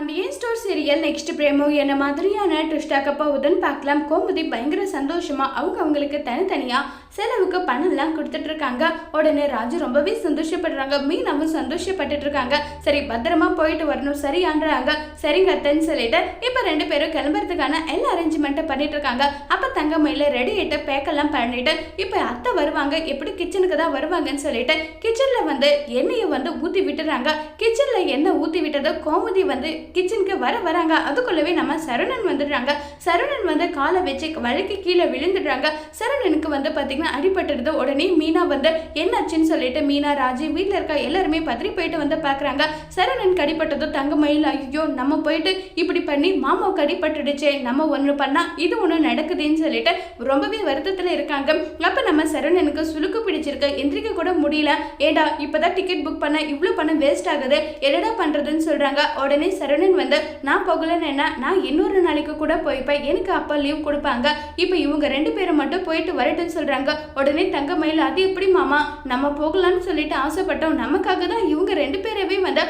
Pandian store serial next promo என்ன மாதிரியான ட்விஸ்டாக்க போகுதுன்னு பார்க்கலாம். கோமதி பயங்கர சந்தோஷமா அவங்க அவங்களுக்கு தனித்தனியாக செலவுக்கு பணம்லாம் கொடுத்துட்டு இருக்காங்க உடனே ராஜு ரொம்பவே சந்தோஷப்படுறாங்க. மீனாவும் சந்தோஷப்பட்டுட்டு இருக்காங்க சரி பத்திரமா போயிட்டு வரணும். சரியான்றாங்க. சரிங்க அத்தைன்னு சொல்லிட்டு இப்போ ரெண்டு பேரும் கிளம்புறதுக்கான எல்லா அரேஞ்ச்மெண்ட்டும் பண்ணிட்டு இருக்காங்க அப்போ தங்கமயில ரெடி ஆயிட்டு பேக்கெல்லாம் பண்ணிட்டு இப்போ அத்தை வருவாங்க. எப்படி கிச்சனுக்கு தான் வருவாங்கன்னு சொல்லிட்டு கிச்சனில் வந்து எண்ணெயை வந்து ஊற்றி விட்டுறாங்க. கிச்சனில் எண்ணெய் ஊற்றி விட்டதை கோமதி வந்து கிச்சனுக்கு வர வராங்க. அதுக்குள்ளவே நம்ம சரவணன் வந்துடுறாங்க. சரவணன் வந்து காலை வச்சு வழுக்கி கீழே விழுந்துடுறாங்க. சரவணனுக்கு வந்து பார்த்தீங்கன்னா அடிபட்டுடுது. உடனே மீனா வந்து என்னாச்சுன்னு சொல்லிட்டு மீனா ராஜி வீட்டில் இருக்க எல்லாருமே பத்திரி போயிட்டு வந்து பார்க்குறாங்க சரணனுக்கு கடிப்பட்டதும் தங்க மயில் ஐயோ நம்ம போயிட்டு இப்படி பண்ணி மாமாவுக்கு அடிபட்டுடுச்சே. நம்ம ஒன்று பண்ணால் இது ஒன்று நடக்குதுன்னு சொல்லிட்டு ரொம்பவே வருத்தத்தில் இருக்காங்க. அப்போ நம்ம சரவணனுக்கு சுழுக்கு பிடிச்சிருக்கு. எந்திரிக்க கூட முடியல. ஏடா இப்போதான் டிக்கெட் புக் பண்ண. இவ்வளோ பணம் வேஸ்ட் ஆகுது. என்னடா பண்ணுறதுன்னு சொல்கிறாங்க உடனே சரவணன் வந்து நான் போகலன்னு நான் இன்னொரு நாளைக்கு கூட போய்ப்பேன். எனக்கு அப்பா லீவ் கொடுப்பாங்க. இப்போ இவங்க ரெண்டு பேரும் மட்டும் போயிட்டு வரட்டும்னு சொல்கிறாங்க உடனே தங்க மயில் அது எப்படி மாமா? நம்ம போகலான்னு சொல்லிட்டு ஆசைப்பட்டோம். நமக்காக தான் இவங்க ரெண்டு பேரவே வந்து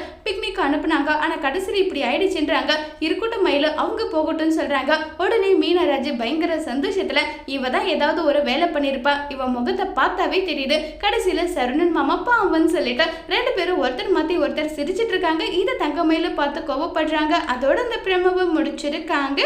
பிக்னிக் அனுப்புனாங்க. ஆனால் கடைசியில் இப்படி ஆயிடுச்சுன்றாங்க. இருக்கட்டும் மயில் அவங்க போகட்டும்னு சொல்கிறாங்க உடனே மீனராஜ் பயங்கர சந்தோஷத்தில் இவ தான் ஏதாவது ஒரு வேலை பண்ணியிருப்பா இவ முகத்தை பார்த்தாவே தெரியுது. கடைசியில் சருணன் மாமா பாவன்னு சொல்லிட்டு ரெண்டு பேரும் ஒருத்தர் மாற்றி ஒருத்தர் சிரிச்சிட்டு இருக்காங்க. இதை தங்க மயில பார்த்து கோவப்படுறாங்க. அதோட அந்த பிரமவை முடிச்சிருக்காங்க.